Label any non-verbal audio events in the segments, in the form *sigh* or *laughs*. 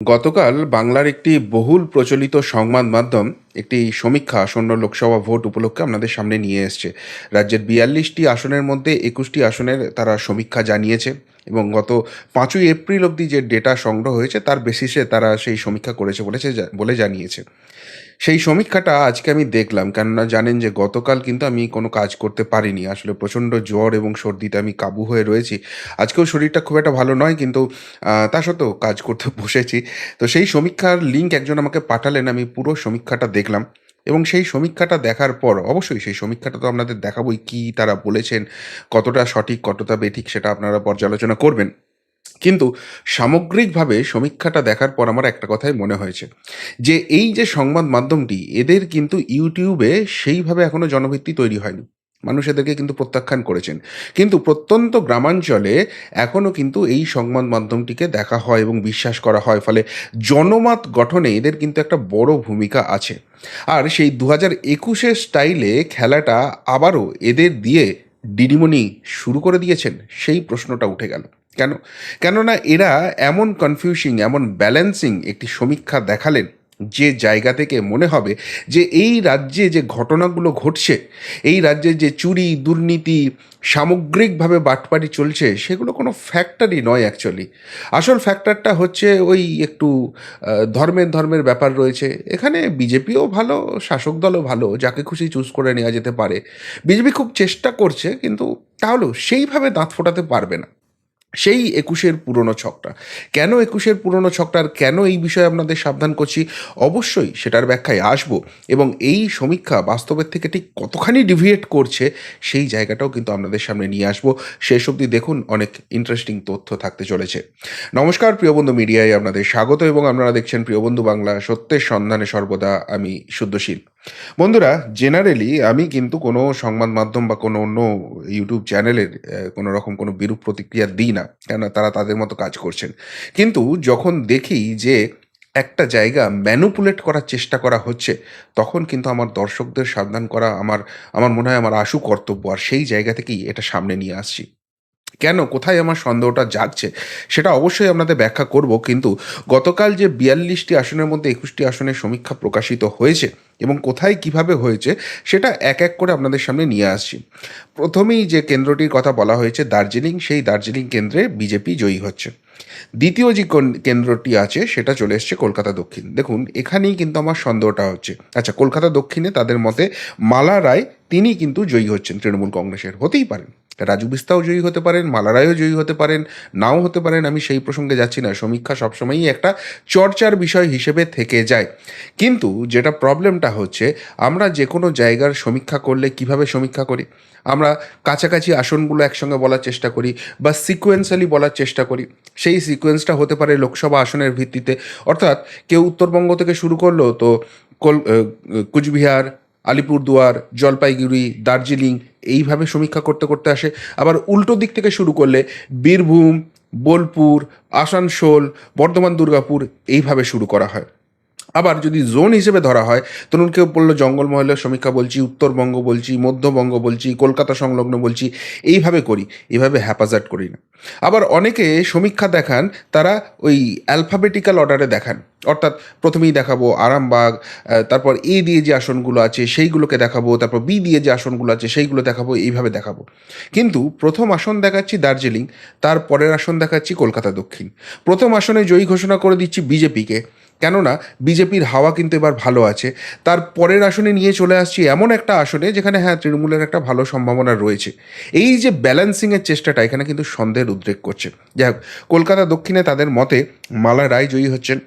গতকাল বাংলার একটি বহুল প্রচলিত সংবাদ মাধ্যম একটি সমীক্ষা আসন্ন লোকসভা ভোট উপলক্ষে আপনাদের সামনে নিয়ে এসছে। রাজ্যের বিয়াল্লিশটি আসনের মধ্যে একুশটি আসনের তারা সমীক্ষা জানিয়েছে এবং গত পাঁচই এপ্রিল অবধি যে ডেটা সংগ্রহ হয়েছে তার বেসিসে তারা সেই সমীক্ষা করেছে বলেছে বলে জানিয়েছে। সেই সমীক্ষাটা আজকে আমি দেখলাম, কেননা জানেন যে গতকাল কিন্তু আমি কোনো কাজ করতে পারিনি। আসলে প্রচণ্ড জ্বর এবং সর্দিতে আমি কাবু হয়ে রয়েছি। আজকেও শরীরটা খুব একটা ভালো নয়, কিন্তু তা সত্ত্বেও কাজ করতে *laughs* বসেছি। তো সেই সমীক্ষার লিঙ্ক একজন আমাকে পাঠালেন, আমি পুরো সমীক্ষাটা দেখলাম এবং সেই সমীক্ষাটা দেখার পর, অবশ্যই সেই সমীক্ষাটা তো আপনাদের দেখাবোই কি তারা বলেছেন, কতটা সঠিক, কতটা বেঠিক, সেটা আপনারা পর্যালোচনা করবেন। কিন্তু সামগ্রিকভাবে সমীক্ষাটা দেখার পর আমার একটা কথাই মনে হয়েছে, যে এই যে সংবাদ মাধ্যমটি, এদের কিন্তু ইউটিউবে সেইভাবে এখনও জনভিত্তি তৈরি হয়নি। মানুষ এদেরকে কিন্তু প্রত্যাখ্যান করেছেন। কিন্তু প্রত্যন্ত গ্রামাঞ্চলে এখনও কিন্তু এই সংবাদ মাধ্যমটিকে দেখা হয় এবং বিশ্বাস করা হয়, ফলে জনমত গঠনে এদের কিন্তু একটা বড় ভূমিকা আছে। আর সেই দু হাজার একুশের স্টাইলে খেলাটা আবারও এদের দিয়ে ডিডিমনি শুরু করে দিয়েছেন, সেই প্রশ্নটা উঠে গেল। কেন? কেননা এরা এমন কনফিউশিং এমন ব্যালেন্সিং একটি সমীক্ষা দেখালেন যে জায়গা থেকে মনে হবে যে এই রাজ্যে যে ঘটনাগুলো ঘটছে, এই রাজ্যে যে চুরি, দুর্নীতি সামগ্রিকভাবে বাটপাটি চলছে, সেগুলো কোনো ফ্যাক্টরই নয় অ্যাকচুয়ালি আসল ফ্যাক্টরটা হচ্ছে ওই একটু ধর্মের ধর্মের ব্যাপার রয়েছে। এখানে বিজেপিও ভালো, শাসক দলও ভালো, যাকে খুশি চুজ করে নেওয়া যেতে পারে। বিজেপি খুব চেষ্টা করছে, কিন্তু তাহলেও সেইভাবে দাঁত ফোটাতে পারবে না। সেই একুশের পুরনো ছকটা। কেন একুশের পুরনো ছকটা আর কেন এই বিষয়ে আপনাদের সাবধান করছি? অবশ্যই সেটার ব্যাখ্যায় আসব এবং এই সমীক্ষা বাস্তবের থেকে ঠিক কতখানি ডিভিয়েট করছে সেই জায়গাটাও কিন্তু আপনাদের সামনে নিয়ে আসব। শেষ অবধি দেখুন, অনেক ইন্টারেস্টিং তথ্য থাকতে চলেছে। নমস্কার, প্রিয়বন্ধু মিডিয়ায় আপনাদের স্বাগত এবং আপনারা দেখছেন প্রিয়বন্ধু বাংলা সত্যের সন্ধানে সর্বদা, আমি শুদ্ধশীল। বন্ধুরা জেনারেলি আমি কিন্তু কোনো সংবাদ মাধ্যম বা কোনো অন্য ইউটিউব চ্যানেলের কোনো রকম কোনো বিরূপ প্রতিক্রিয়া দিই না, কেননা তারা তাদের মতো কাজ করছেন। কিন্তু যখন দেখি যে একটা জায়গা ম্যানুপুলেট করার চেষ্টা করা হচ্ছে, তখন কিন্তু আমার দর্শকদের সাবধান করা আমার আমার মনে হয় আমার আশু কর্তব্য, আর সেই জায়গা থেকেই এটা সামনে নিয়ে আসছি। কেন, কোথায় আমার সন্দেহটা জাগছে, সেটা অবশ্যই আপনাদের ব্যাখ্যা করব, কিন্তু গতকাল যে বিয়াল্লিশটি আসনের মধ্যে একুশটি আসনের সমীক্ষা প্রকাশিত হয়েছে এবং কোথায় কীভাবে হয়েছে সেটা এক এক করে আপনাদের সামনে নিয়ে আসছি। প্রথমেই যে কেন্দ্রটির কথা বলা হয়েছে দার্জিলিং, সেই দার্জিলিং কেন্দ্রে বিজেপি জয়ী হচ্ছে। দ্বিতীয় যে কেন্দ্রটি আছে, সেটা চলে এসছে কলকাতা দক্ষিণ। দেখুন, এখানেই কিন্তু আমার সন্দেহটা হচ্ছে। আচ্ছা কলকাতা দক্ষিণে তাদের মতে মালা রায় তিনি কিন্তু জয়ী হচ্ছেন তৃণমূল কংগ্রেসের, হতেই পারেন। রাজু বিস্তাও জয়ী হতে পারেন, মালা রায়ও জয়ী হতে পারেন, নাও হতে পারেন, আমি সেই প্রসঙ্গে যাচ্ছি না। সমীক্ষা সবসময়ই একটা চর্চার বিষয় হিসেবে থেকে যায়। কিন্তু যেটা প্রবলেমটা হচ্ছে, আমরা যে কোনো জায়গার সমীক্ষা করলে কীভাবে সমীক্ষা করি? আমরা কাছাকাছি আসনগুলো একসঙ্গে বলার চেষ্টা করি বা সিকোয়েন্সালি বলার চেষ্টা করি। সেই সিকোয়েন্সটা হতে পারে লোকসভা আসনের ভিত্তিতে। অর্থাৎ কেউ উত্তরবঙ্গ থেকে শুরু করল তো কুচবিহার আলিপুরদুয়ার, জলপাইগুড়ি, দার্জিলিং এইভাবে সমীক্ষা করতে করতে আসে। আবার উল্টো দিক থেকে শুরু করলে বীরভূম, বোলপুর, আসানসোল, বর্ধমান, দুর্গাপুর এইভাবে শুরু করা হয়। আবার যদি জোন হিসেবে ধরা হয় তরুণ কেউ বলল জঙ্গলমহলের সমীক্ষা বলছি উত্তরবঙ্গ বলছি মধ্যবঙ্গ বলছি, কলকাতা সংলগ্ন বলছি, এইভাবে করি, এইভাবে হ্যাপাজার্ট করি না। আবার অনেকে সমীক্ষা দেখান, তারা ওই অ্যালফাবেটিক্যাল অর্ডারে দেখান, অর্থাৎ প্রথমেই দেখাবো আরামবাগ তারপর এ দিয়ে যে আসনগুলো আছে, সেইগুলোকে দেখাবো, তারপর বি দিয়ে যে আসনগুলো আছে, সেইগুলো দেখাবো, এইভাবে দেখাবো। কিন্তু প্রথম আসন দেখাচ্ছি দার্জিলিং, তার পরের আসন দেখাচ্ছি কলকাতা দক্ষিণ। প্রথম আসনে জয়ী ঘোষণা করে দিচ্ছি বিজেপিকে কেননা বিজেপির হাওয়া কিন্তু এবার ভালো আছে। তার পরের আসনে নিয়ে চলে আসছি এমন একটা আসনে যেখানে হ্যাঁ তৃণমূলের একটা ভালো সম্ভাবনা রয়েছে। এই যে ব্যালেন্সিংয়ের চেষ্টাটা এখানে কিন্তু সন্দেহের উদ্রেক করছে। যাই হোক, কলকাতা দক্ষিণে তাদের মতে মালা রায় জয়ী হচ্ছেন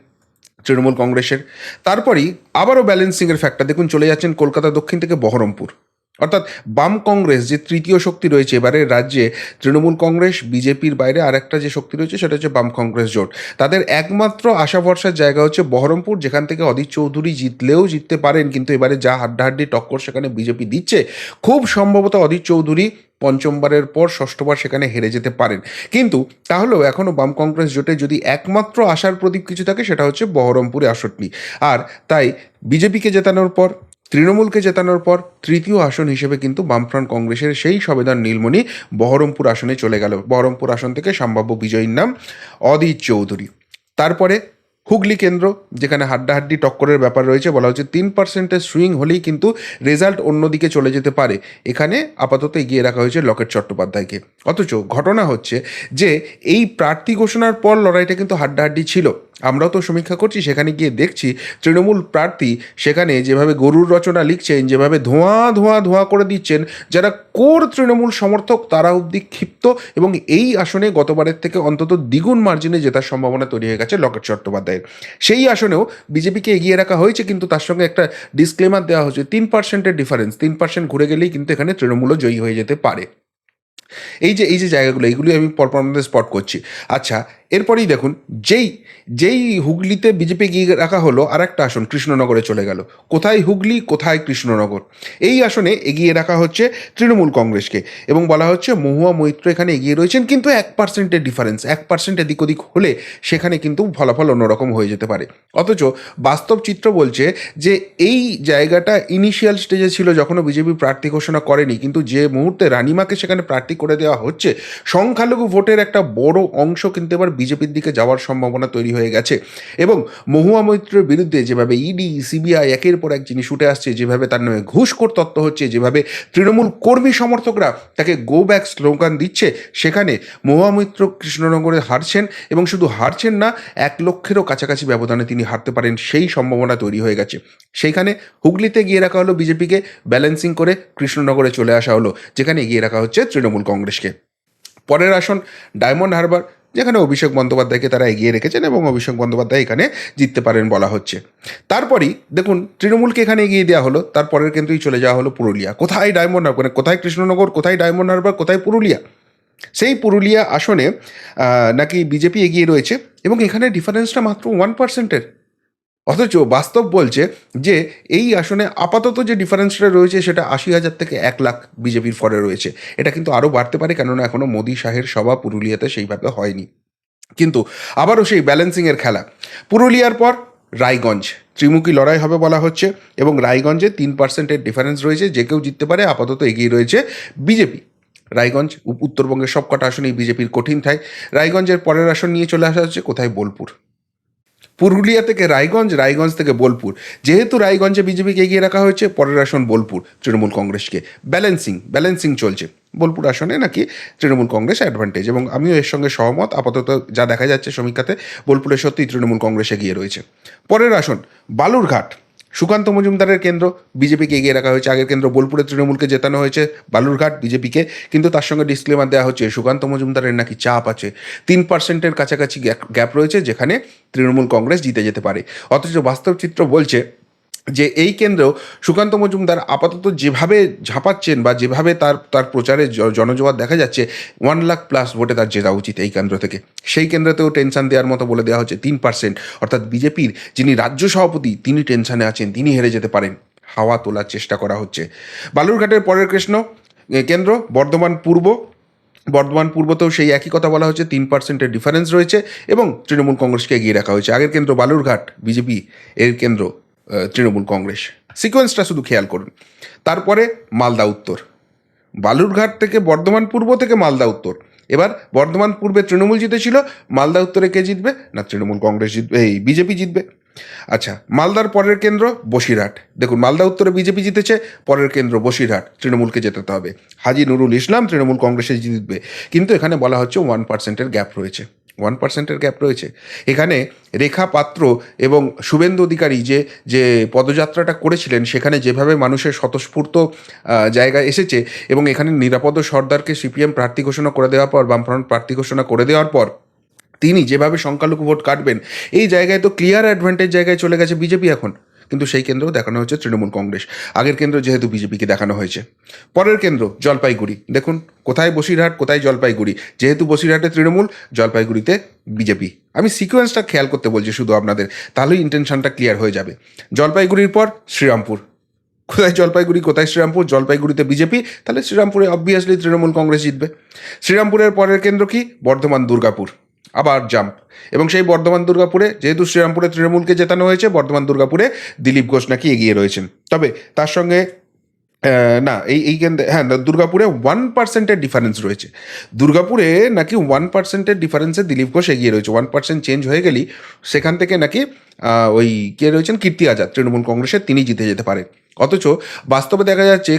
তৃণমূল কংগ্রেসের। তারপরেই আবারও ব্যালেন্সিংয়ের ফ্যাক্টর দেখুন চলে যাচ্ছেন কলকাতা দক্ষিণ থেকে বহরমপুর। অর্থাৎ বাম কংগ্রেস যে তৃতীয় শক্তি রয়েছে, এবারে রাজ্যে তৃণমূল কংগ্রেস, বিজেপির বাইরে আরেকটা যে শক্তি রয়েছে সেটা হচ্ছে বাম কংগ্রেস জোট। তাদের একমাত্র আশা ভরসার জায়গা হচ্ছে বহরমপুর, যেখান থেকে অধীর চৌধুরী জিতলেও জিততে পারেন, কিন্তু এবারে যা হাড্ডাহাড্ডি টক্কর সেখানে বিজেপি দিচ্ছে, খুব সম্ভবত অধীর চৌধুরী পঞ্চমবারের পর ষষ্ঠবার সেখানে হেরে যেতে পারেন। কিন্তু তাহলেও এখনও বাম কংগ্রেস জোটে যদি একমাত্র আশার প্রদীপ কিছু থাকে, সেটা হচ্ছে বহরমপুরে আসনটি আর তাই বিজেপিকে জেতানোর পর তৃণমূলকে জেতানোর পর তৃতীয় আসন হিসেবে কিন্তু বামফ্রন্ট কংগ্রেসের সেই সবেদান নীলমণি বহরমপুর আসনে চলে গেল। বহরমপুর আসন থেকে সম্ভাব্য বিজয়ীর নাম অদিত চৌধুরী। তারপরে হুগলি কেন্দ্র, যেখানে হাড্ডাহাড্ডি টক্করের ব্যাপার রয়েছে, বলা হচ্ছে তিন পার্সেন্টের সুইং হলেই কিন্তু রেজাল্ট অন্যদিকে চলে যেতে পারে। এখানে আপাতত এগিয়ে রাখা হয়েছে লকেট চট্টোপাধ্যায়কে। অথচ ঘটনা হচ্ছে যে, এই প্রার্থী ঘোষণার পর লড়াইটা কিন্তু হাড্ডাহাড্ডি ছিল। আমরাও তো সমীক্ষা করছি, সেখানে গিয়ে দেখছি তৃণমূল প্রার্থী সেখানে যেভাবে গরুর রচনা লিখছেন, যেভাবে ধোঁয়া ধোঁয়া ধোঁয়া করে দিচ্ছেন, যারা কোর তৃণমূল সমর্থক, তারা অবধি ক্ষিপ্ত এবং এই আসনে গতবারের থেকে অন্তত দ্বিগুণ মার্জিনে জেতার সম্ভাবনা তৈরি হয়ে গেছে লকেট চট্টোপাধ্যায়ের সেই আসনেও বিজেপিকে এগিয়ে রাখা হয়েছে, কিন্তু তার সঙ্গে একটা ডিসক্লেমার দেওয়া হয়েছে, তিন পার্সেন্টের ডিফারেন্স তিন পার্সেন্ট ঘুরে গেলেই কিন্তু এখানে তৃণমূলও জয়ী হয়ে যেতে পারে। এই যে এই যে জায়গাগুলো এইগুলি আমি পরপর স্পট করছি। আচ্ছা এরপরেই দেখুন, যেই যেই হুগলিতে বিজেপি গিয়ে রাখা হলো আর একটা আসন কৃষ্ণনগরে চলে গেল। কোথায় হুগলি, কোথায় কৃষ্ণনগর? এই আসনে এগিয়ে রাখা হচ্ছে তৃণমূল কংগ্রেসকে এবং বলা হচ্ছে মহুয়া মৈত্র এখানে এগিয়ে রয়েছেন, কিন্তু এক পার্সেন্টের ডিফারেন্স এক পার্সেন্ট এদিক ওদিক হলে সেখানে কিন্তু ফলাফল অন্যরকম হয়ে যেতে পারে। অথচ বাস্তব চিত্র বলছে যে এই জায়গাটা ইনিশিয়াল স্টেজে ছিল যখনও বিজেপি প্রার্থী ঘোষণা করেনি, কিন্তু যে মুহূর্তে রানিমাকে সেখানে প্রার্থী করে দেওয়া হচ্ছে, সংখ্যালঘু ভোটের একটা বড় অংশ কিন্তু এবার বিজেপির দিকে যাওয়ার সম্ভাবনা তৈরি হয়ে গেছে। এবং মহুয়া মৈত্রের বিরুদ্ধে যেভাবে ইডি সিবিআই একের পর এক জিনিস উঠে আসছে, যেভাবে তার নামে ঘুষখোর তত্ত্ব হচ্ছে, যেভাবে তৃণমূল কর্মী সমর্থকরা তাকে গো ব্যাক স্লোগান দিচ্ছে, সেখানে মহুয়া মৈত্র কৃষ্ণনগরে হারছেন এবং শুধু হারছেন না, এক লক্ষেরও কাছাকাছি ব্যবধানে তিনি হারতে পারেন, সেই সম্ভাবনা তৈরি হয়ে গেছে। সেইখানে হুগলিতে গিয়ে রাখা হলো বিজেপিকে ব্যালেন্সিং করে কৃষ্ণনগরে চলে আসা হলো, যেখানে এগিয়ে রাখা হচ্ছে তৃণমূল কংগ্রেসকে। পরের আসন ডায়মন্ড হারবার যেখানে অভিষেক বন্দ্যোপাধ্যায়কে তারা এগিয়ে রেখেছেন এবং অভিষেক বন্দ্যোপাধ্যায় এখানে জিততে পারেন বলা হচ্ছে। তারপরই দেখুন, তৃণমূলকে এখানে এগিয়ে দেওয়া হলো, তারপরের কেন্দ্রেই চলে যাওয়া হলো পুরুলিয়া। কোথায় ডায়মন্ড হারবার? মানে কোথায় কৃষ্ণনগর, কোথায় ডায়মন্ড হারবার, কোথায় পুরুলিয়া? সেই পুরুলিয়া আসনে নাকি বিজেপি এগিয়ে রয়েছে এবং এখানে ডিফারেন্সটা মাত্র ওয়ান পার্সেন্টের অথচ বাস্তব বলছে যে এই আসনে আপাতত যে ডিফারেন্সটা রয়েছে সেটা আশি হাজার থেকে এক লাখ বিজেপির ফলে রয়েছে। এটা কিন্তু আরও বাড়তে পারে কেননা এখনও মোদী শাহের সভা পুরুলিয়াতে সেইভাবে হয়নি। কিন্তু আবারও সেই ব্যালেন্সিংয়ের খেলা। পুরুলিয়ার পর রায়গঞ্জ। ত্রিমুখী লড়াই হবে বলা হচ্ছে এবং রায়গঞ্জে তিন পার্সেন্টের ডিফারেন্স রয়েছে, যে কেউ জিততে পারে, আপাতত এগিয়ে রয়েছে বিজেপি। রায়গঞ্জ উত্তরবঙ্গের সবকটা আসনেই বিজেপির কঠিন ঠাই। রায়গঞ্জের পরের আসন নিয়ে চলে আসা হচ্ছে কোথায়? বোলপুর। পুরুলিয়া থেকে রায়গঞ্জ রায়গঞ্জ থেকে বোলপুর। যেহেতু রায়গঞ্জে বিজেপিকে এগিয়ে রাখা হয়েছে, পরের আসন বোলপুর, তৃণমূল কংগ্রেসকে। ব্যালেন্সিং ব্যালেন্সিং চলছে। বোলপুর আসনে নাকি তৃণমূল কংগ্রেস অ্যাডভান্টেজ এবং আমিও এর সঙ্গে সহমত, আপাতত যা দেখা যাচ্ছে সমীক্ষাতে, বোলপুরে সত্যিই তৃণমূল কংগ্রেসে এগিয়ে রয়েছে। পরের আসন, বালুরঘাট। সুকান্ত মজুমদারের কেন্দ্র, বিজেপিকে এগিয়ে রাখা হয়েছে। আগের কেন্দ্র বোলপুরে তৃণমূলকে জেতানো হয়েছে, বালুরঘাট বিজেপিকে, কিন্তু তার সঙ্গে ডিসক্লেমার দেওয়া হচ্ছে, সুকান্ত মজুমদারের নাকি চাপ আছে। তিন পার্সেন্টের কাছাকাছি গ্যাপ রয়েছে, যেখানে তৃণমূল কংগ্রেস জিতে যেতে পারে। অথচ বাস্তব চিত্র বলছে যে এই কেন্দ্রেও সুকান্ত মজুমদার আপাতত যেভাবে ঝাঁপাচ্ছেন বা যেভাবে তার তার প্রচারে জনজোয়ার দেখা যাচ্ছে ওয়ান লাখ প্লাস ভোটে তার জেতা উচিত এই কেন্দ্র থেকে। সেই কেন্দ্রতেও টেনশন দেওয়ার মতো বলে দেওয়া হচ্ছে তিন পার্সেন্ট অর্থাৎ বিজেপির যিনি রাজ্য সভাপতি, তিনি টেনশনে আছেন, তিনি হেরে যেতে পারেন। হাওয়া তোলার চেষ্টা করা হচ্ছে। বালুরঘাটের পরের কৃষ্ণ কেন্দ্র, বর্ধমান পূর্ব। বর্ধমান পূর্বতেও সেই একই কথা বলা হচ্ছে, তিন পার্সেন্টের ডিফারেন্স রয়েছে এবং তৃণমূল কংগ্রেসকে এগিয়ে রাখা হয়েছে। আগের কেন্দ্র বালুরঘাট বিজেপি এর কেন্দ্র। তৃণমূল কংগ্রেস। সিকোয়েন্সটা শুধু খেয়াল করুন। তারপরে মালদা উত্তর। বালুরঘাট থেকে বর্ধমান পূর্ব থেকে মালদা উত্তর। এবার বর্ধমান পূর্বে তৃণমূল জিতেছিল, মালদা উত্তরে কে জিতবে? না, তৃণমূল কংগ্রেস জিতবে, এই বিজেপি জিতবে। আচ্ছা মালদার পরের কেন্দ্র বসিরহাট। দেখুন, মালদা উত্তরে বিজেপি জিতেছে, পরের কেন্দ্র বসিরহাট, তৃণমূলকে জেতাতে হবে। হাজি নুরুল ইসলাম তৃণমূল কংগ্রেসে জিতবে। কিন্তু এখানে বলা হচ্ছে ওয়ান পার্সেন্টের গ্যাপ রয়েছে। ওয়ান পার্সেন্টের গ্যাপ রয়েছে। এখানে রেখা পাত্র এবং শুভেন্দু অধিকারী যে যে পদযাত্রাটা করেছিলেন, সেখানে যেভাবে মানুষের স্বতঃস্ফূর্ত জায়গায় এসেছে এবং এখানে নিরাপদ সর্দারকে সিপিএম প্রার্থী ঘোষণা করে দেওয়ার পর, বামফ্রন্ট প্রার্থী ঘোষণা করে দেওয়ার পর, তিনি যেভাবে সংখ্যালঘু ভোট কাটবেন, এই জায়গায় তো ক্লিয়ার অ্যাডভান্টেজ জায়গায় চলে গেছে বিজেপি এখন। কিন্তু সেই কেন্দ্রেও দেখানো হয়েছে তৃণমূল কংগ্রেস। আগের কেন্দ্র যেহেতু বিজেপিকে দেখানো হয়েছে। পরের কেন্দ্র জলপাইগুড়ি। দেখুন, কোথায় বসিরহাট, কোথায় জলপাইগুড়ি? যেহেতু বসিরহাটে তৃণমূল, জলপাইগুড়িতে বিজেপি। আমি সিকোয়েন্সটা খেয়াল করতে বলছি শুধু আপনাদের, তাহলেই ইন্টেনশনটা ক্লিয়ার হয়ে যাবে। জলপাইগুড়ির পর শ্রীরামপুর। কোথায় জলপাইগুড়ি, কোথায় শ্রীরামপুর? জলপাইগুড়িতে বিজেপি, তাহলে শ্রীরামপুরে অবভিয়াসলি তৃণমূল কংগ্রেস জিতবে। শ্রীরামপুরের পরের কেন্দ্র কি? বর্ধমান দুর্গাপুর আবার জাম্প এবং সেই বর্ধমান দুর্গাপুরে, যেহেতু শ্রীরামপুরে তৃণমূলকে জেতানো হয়েছে, বর্ধমান দুর্গাপুরে দিলীপ ঘোষ নাকি এগিয়ে রয়েছেন। তবে তার সঙ্গে না, এই এই কেন্দ্রে হ্যাঁ দুর্গাপুরে ওয়ান পার্সেন্টের ডিফারেন্স রয়েছে। দুর্গাপুরে নাকি ওয়ান পার্সেন্টের ডিফারেন্সে দিলীপ ঘোষ এগিয়ে রয়েছে। ওয়ান পার্সেন্ট চেঞ্জ হয়ে গেলেই সেখান থেকে নাকি ওই কে রয়েছেন, কীর্তি আজাদ, তৃণমূল কংগ্রেসের, তিনি জিতে যেতে পারেন। অথচ বাস্তবে দেখা যাচ্ছে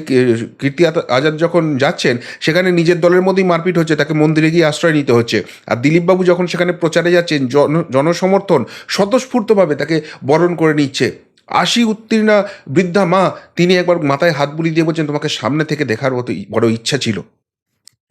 কীর্তি আজাদ যখন যাচ্ছেন, সেখানে নিজের দলের মধ্যেই মারপিট হচ্ছে, তাকে মন্দিরে গিয়ে আশ্রয় নিতে হচ্ছে। আর দিলীপবাবু যখন সেখানে প্রচারে যাচ্ছেন, জন জনসমর্থন স্বতঃস্ফূর্তভাবে তাকে বরণ করে নিচ্ছে। আশি উত্তীর্ণা বৃদ্ধা মা, তিনি একবার মাথায় হাত বুলিয়ে দিয়ে বলছেন, তোমাকে সামনে থেকে দেখার মতো বড় ইচ্ছা ছিল।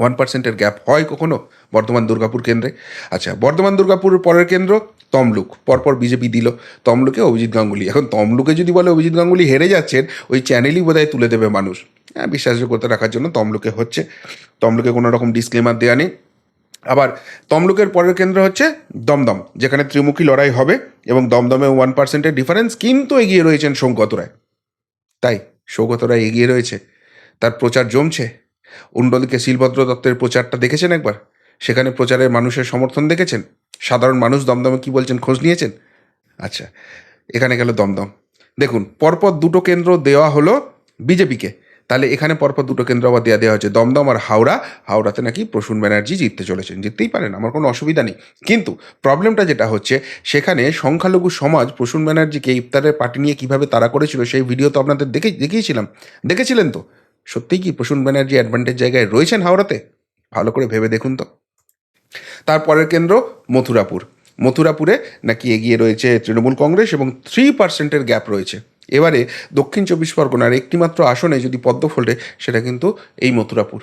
ওয়ান পার্সেন্টের গ্যাপ হয় কখনো? বর্ধমান দুর্গাপুর কেন্দ্রে। আচ্ছা বর্ধমান দুর্গাপুর পরের কেন্দ্র, তমলুক। পরপর বিজেপি দিল। তমলুকে অভিজিৎ গাঙ্গুলি। এখন তমলুকে যদি বলে অভিজিৎ গাঙ্গুলি হেরে যাচ্ছেন, ওই চ্যানেলই বোধহয় তুলে দেবে মানুষ। হ্যাঁ বিশ্বাসযোগ্যতা রাখার জন্য তমলুকে হচ্ছে। তমলুকে কোনো রকম ডিসক্লেমার দেওয়া নেই। আবার তমলুকের পরের কেন্দ্র হচ্ছে দমদম, যেখানে ত্রিমুখী লড়াই হবে এবং দমদমে ওয়ান পার্সেন্টের ডিফারেন্স কিন্তু এগিয়ে রয়েছেন সৌগত রায়। তাই সৌগত রায় এগিয়ে রয়েছে। তার প্রচার জমছে। উন্ডলিকে শিলভদ্র দত্তের প্রচারটা দেখেছেন একবার? সেখানে প্রচারের মানুষের সমর্থন দেখেছেন? সাধারণ মানুষ দমদমে কি বলছেন, খোঁজ নিয়েছেন? আচ্ছা এখানে গেল দমদম। দেখুন, পরপর দুটো কেন্দ্র দেওয়া হলো বিজেপিকে। তাহলে এখানে পরপর দুটো কেন্দ্র আবার দেওয়া দেওয়া হচ্ছে দমদম আর হাওড়া। হাওড়াতে নাকি প্রসূন ব্যানার্জি জিততে চলেছেন, জিততেই পারেন, আমার কোনো অসুবিধা নেই। কিন্তু প্রবলেমটা যেটা হচ্ছে, সেখানে সংখ্যালঘু সমাজ প্রসূন ব্যানার্জিকে ইফতারের পার্টি নিয়ে কীভাবে তাড়া করেছিল, সেই ভিডিও তো আপনাদের দেখে দেখিয়েছিলাম। দেখেছিলেন তো? সত্যিই কি প্রসূন ব্যানার্জি অ্যাডভান্টেজ জায়গায় রয়েছেন হাওড়াতে? ভালো করে ভেবে দেখুন তো। তারপরের কেন্দ্র মথুরাপুর। মথুরাপুরে নাকি এগিয়ে রয়েছে তৃণমূল কংগ্রেস এবং থ্রি পার্সেন্টের গ্যাপ রয়েছে। এবারে দক্ষিণ চব্বিশ পরগনার একটিমাত্র আসনে যদি পদ্ম ফোটে সেটা কিন্তু এই মথুরাপুর।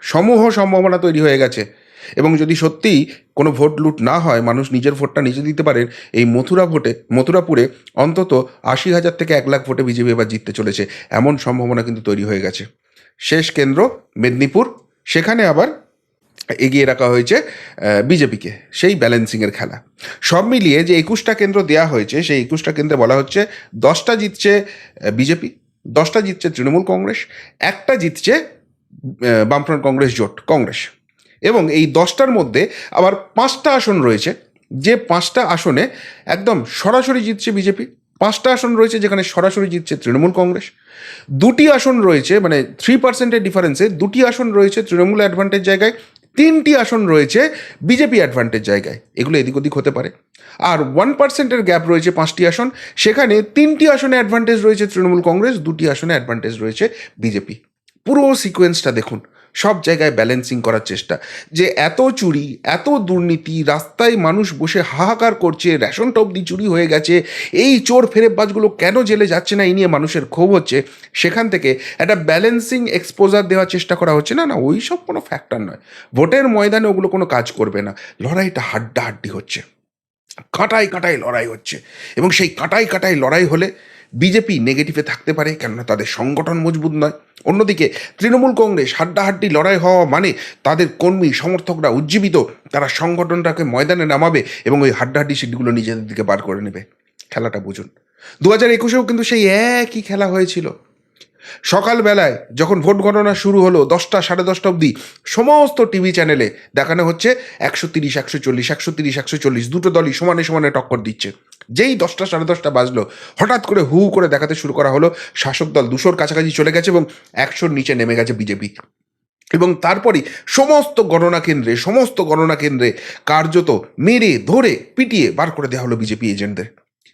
সমূহ সম্ভাবনা তৈরি হয়ে গেছে। এবং যদি সত্যিই কোনো ভোট লুট না হয়, মানুষ নিজের ভোটটা নিজে দিতে পারেন এই মথুরা ভোটে, মথুরাপুরে অন্তত আশি হাজার থেকে এক লাখ ভোটে বিজেপি এবার জিততে চলেছে। এমন সম্ভাবনা কিন্তু তৈরি হয়ে গেছে। শেষ কেন্দ্র মেদিনীপুর, সেখানে আবার এগিয়ে রাখা হয়েছে বিজেপিকে, সেই ব্যালেন্সিংয়ের খেলা। সব মিলিয়ে যে একুশটা কেন্দ্র দেওয়া হয়েছে, সেই একুশটা কেন্দ্রে বলা হচ্ছে দশটা জিতছে বিজেপি, দশটা জিতছে তৃণমূল কংগ্রেস, একটা জিতছে বামফ্রন্ট কংগ্রেস জোট, কংগ্রেস। এবং এই দশটার মধ্যে আবার পাঁচটা আসন রয়েছে। যে পাঁচটা আসনে একদম সরাসরি জিতছে বিজেপি, পাঁচটা আসন রয়েছে যেখানে সরাসরি জিতছে তৃণমূল কংগ্রেস, দুটি আসন রয়েছে মানে থ্রি পার্সেন্টের ডিফারেন্সে দুটি আসন রয়েছে তৃণমূল অ্যাডভান্টেজ জায়গায়, তিনটি আসন রয়েছে বিজেপি অ্যাডভান্টেজ জায়গায়। এগুলো এদিক ওদিক হতে পারে। আর ওয়ান পার্সেন্টের গ্যাপ রয়েছে পাঁচটি আসন, সেখানে তিনটি আসনে অ্যাডভান্টেজ রয়েছে তৃণমূল কংগ্রেস, দুটি আসনে অ্যাডভান্টেজ রয়েছে বিজেপি। পুরো সিকোয়েন্সটা দেখুন। সব জায়গায় ব্যালেন্সিং করার চেষ্টা। যে এত চুরি, এত দুর্নীতি, রাস্তায় মানুষ বসে হাহাকার করছে রেশনটা অব্দি চুরি হয়ে গেছে, এই চোর ফেরেববাজগুলো কেন জেলে যাচ্ছে না, এই নিয়ে মানুষের ক্ষোভ হচ্ছে, সেখান থেকে একটা ব্যালেন্সিং এক্সপোজার দেওয়ার চেষ্টা করা হচ্ছে। না না, ওই সব কোনো ফ্যাক্টর নয়। ভোটের ময়দানে ওগুলো কোনো কাজ করবে না। লড়াইটা হাড্ডাহাড্ডি হচ্ছে। কাটাই কাটাই লড়াই হচ্ছে। এবং সেই কাটাই কাটাই লড়াই হলে বিজেপি নেগেটিভে থাকতে পারে, কেননা তাদের সংগঠন মজবুত নয়। অন্যদিকে তৃণমূল কংগ্রেস হাড্ডাহাড্ডি লড়াই হওয়া মানে তাদের কর্মী, সমর্থকরা উজ্জীবিত, তারা সংগঠনটাকে ময়দানে নামাবে এবং ওই হাড্ডাহাড্ডি সিটগুলো নিজেদের দিকে বার করে নেবে। খেলাটা বুঝুন। দু হাজার একুশেও কিন্তু সেই একই খেলা হয়েছিল। সকালবেলায় যখন ভোট গণনা শুরু হলো দশটা, সাড়ে দশটা অবধি, সমস্ত টিভি চ্যানেলে দেখানো হচ্ছে একশো তিরিশ, একশো চল্লিশ, একশো তিরিশ, একশো চল্লিশ, দুটো দলই সমানে সমানে টক্কর দিচ্ছে। যেই দশটা সাড়ে দশটা বাজলো, হঠাৎ করে হু করে দেখাতে শুরু করা হলো, শাসক দল দুশোর কাছাকাছি চলে গেছে এবং একশোর নিচে নেমে গেছে বিজেপি। এবং তারপরই সমস্ত গণনা কেন্দ্রে, সমস্ত গণনা কেন্দ্রে কার্যত মেরে, ধরে, পিটিয়ে বার করে দেওয়া হলো বিজেপি এজেন্টদের।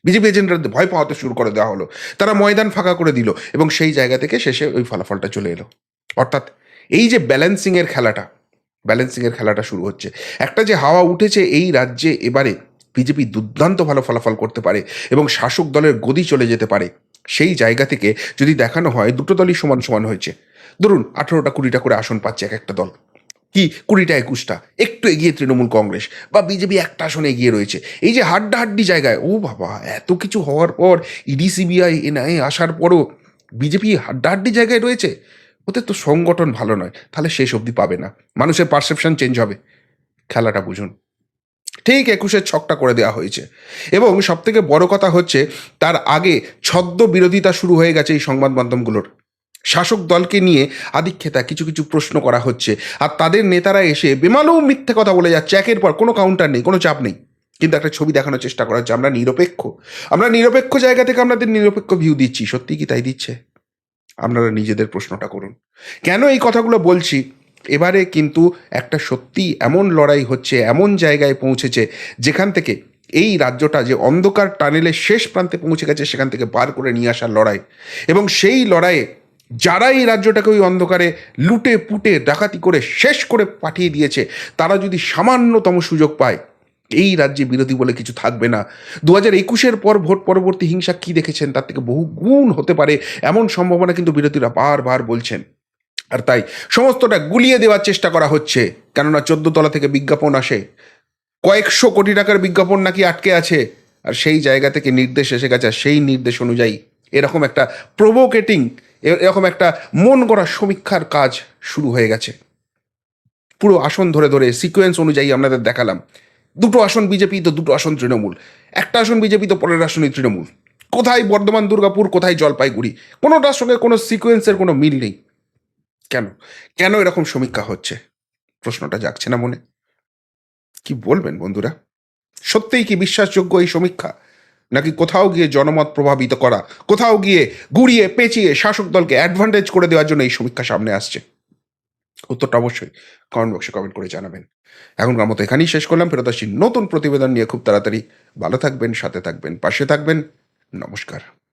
বিজেপি এজেন্টরা ভয় পাওয়াতে শুরু করে দেওয়া হলো। তারা ময়দান ফাঁকা করে দিল এবং সেই জায়গা থেকে শেষে ওই ফলাফলটা চলে এলো। অর্থাৎ এই যে ব্যালেন্সিংয়ের খেলাটা ব্যালেন্সিংয়ের খেলাটা শুরু হচ্ছে। একটা যে হাওয়া উঠেছে এই রাজ্যে এবারে বিজেপি দুর্দান্ত ভালো ফলাফল করতে পারে এবং শাসক দলের গদি চলে যেতে পারে। সেই জায়গা থেকে যদি দেখানো হয়, দুটো দলই সমান সমান হয়েছে। ধরুন, আঠেরোটা কুড়িটা করে আসন পাচ্ছে এক একটা দল। কি? কুড়িটা, একুশটা। একটু এগিয়ে তৃণমূল কংগ্রেস বা বিজেপি একটা আসনে এগিয়ে রয়েছে। এই যে হাড্ডাহাড্ডি জায়গায়, ও বাবা, এত কিছু হওয়ার পর ইডি, সিবিআই এনআইএ আসার পরও বিজেপি হাড্ডাহাড্ডি জায়গায় রয়েছে? ওদের তো সংগঠন ভালো নয়, তাহলে শেষ অবধি পাবে না। মানুষের পারসেপশন চেঞ্জ হবে। খেলাটা বুঝুন। ঠিক একুশের ছকটা করে দেওয়া হয়েছে। এবং সবথেকে বড় কথা হচ্ছে, তার আগে ছদ্ম বিরোধিতা শুরু হয়ে গেছে এই সংবাদ মাধ্যমগুলোর। শাসক দলকে নিয়ে আদিক্ষেতা কিছু কিছু প্রশ্ন করা হচ্ছে, আর তাদের নেতারা এসে বেমালুম মিথ্যে কথা বলে যাচ্ছে। একের পর কোনো কাউন্টার নেই, কোনো চাপ নেই। কিন্তু একটা ছবি দেখানোর চেষ্টা করা হচ্ছে, আমরা নিরপেক্ষ। আমরা নিরপেক্ষ জায়গা থেকে আমাদের নিরপেক্ষ ভিউ দিচ্ছি সত্যি কি তাই দিচ্ছে? আপনারা নিজেদের প্রশ্নটা করুন। কেন এই কথাগুলো বলছি? এবারে কিন্তু একটা সত্যি এমন লড়াই হচ্ছে, এমন জায়গায় পৌঁছেছে, যেখান থেকে এই রাজ্যটা যে অন্ধকার টানেলের শেষ প্রান্তে পৌঁছে গেছে, সেখান থেকে বার করে নিয়ে আসার লড়াই। এবং সেই লড়াইয়ে যারা এই রাজ্যটাকে ওই অন্ধকারে লুটে পুটে ডাকাতি করে শেষ করে পাঠিয়ে দিয়েছে, তারা যদি সামান্যতম সুযোগ পায়, এই রাজ্যে বিরোধী বলে কিছু থাকবে না। দু হাজার একুশের পর ভোট পরবর্তী হিংসা কী দেখেছেন? তার থেকে বহু গুণ হতে পারে এমন সম্ভাবনা কিন্তু বিরোধীরা বারবার বলছেন। আর তাই সমস্তটা গুলিয়ে দেওয়ার চেষ্টা করা হচ্ছে। কেননা তলা থেকে বিজ্ঞাপন আসে। কয়েকশো কোটি টাকার বিজ্ঞাপন নাকি আটকে আছে। আর সেই জায়গা থেকে নির্দেশ এসে গেছে সেই নির্দেশ অনুযায়ী এরকম একটা প্রভোকেটিং এরকম একটা মন গড়া সমীক্ষার কাজ শুরু হয়ে গেছে। পুরো আসন ধরে ধরে সিকোয়েন্স অনুযায়ী আপনাদের দেখালাম। দুটো আসন বিজেপি, তো দুটো আসন তৃণমূল। একটা আসন বিজেপি, তো পরের আসনই তৃণমূল। কোথায় বর্ধমান, দুর্গাপুর, কোথায় জলপাইগুড়ি? কোনোটার সঙ্গে কোনো সিকোয়েন্সের কোনো মিল নেই। কেন? কেন এরকম সমীক্ষা হচ্ছে? প্রশ্নটা জাগছে না মনে। কি বলবেন বন্ধুরা? সত্যিই কি বিশ্বাসযোগ্য এই সমীক্ষা? নাকি কোথাও গিয়ে জনমত প্রভাবিত করা, কোথাও গিয়ে গুড়িয়ে পেঁচিয়ে শাসক দলকে অ্যাডভান্টেজ করে দেওয়ার জন্য এই সমীক্ষা সামনে আসছে? উত্তরটা অবশ্যই কমেন্ট বক্সে কমেন্ট করে জানাবেন। এখনকার মতো এখানেই শেষ করলাম। ফেরত আসছি নতুন প্রতিবেদন নিয়ে খুব তাড়াতাড়ি। ভালো থাকবেন, সাথে থাকবেন, পাশে থাকবেন। নমস্কার।